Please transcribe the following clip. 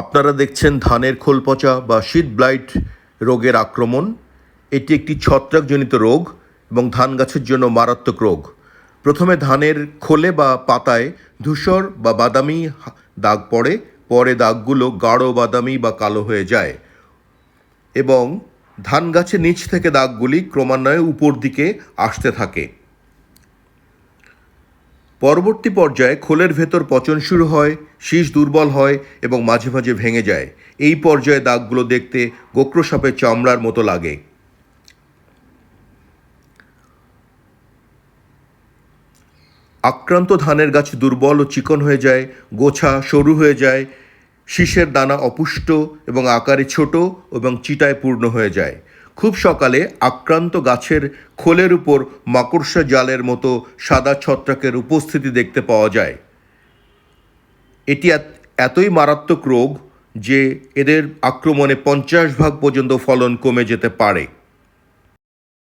আপনারা দেখছেন ধানের খোল পচা বা শীত ব্লাইট রোগের আক্রমণ। এটি একটি ছত্রাকজনিত রোগ এবং ধান গাছের জন্য মারাত্মক রোগ। প্রথমে ধানের খোলে বা পাতায় ধূসর বা বাদামি দাগ পড়ে, পরে দাগগুলো গাঢ় বাদামি বা কালো হয়ে যায় এবং ধান গাছের নিচ থেকে দাগগুলি ক্রমান্বয়ে উপর দিকে আসতে থাকে। পরবর্তী পর্যায়ে খোলের ভেতর পচন শুরু হয়, শীষ দুর্বল হয় এবং মাঝে মাঝে ভেঙে যায়। এই পর্যায়ে দাগগুলো দেখতে গোক্র সাপের চামড়ার মতো লাগে। আক্রান্ত ধানের গাছ দুর্বল ও চিকন হয়ে যায়, গোছা সরু হয়ে যায়, শীষের দানা অপুষ্ট এবং আকারে ছোট এবং চিটায় পূর্ণ হয়ে যায়। খুব সকালে আক্রান্ত গাছের খোলের উপর মাকড়সা জালের মতো সাদা ছত্রাকের উপস্থিতি দেখতে পাওয়া যায়। এটি এতই মারাত্মক রোগ যে এদের আক্রমণে পঞ্চাশ ভাগ পর্যন্ত ফলন কমে যেতে পারে।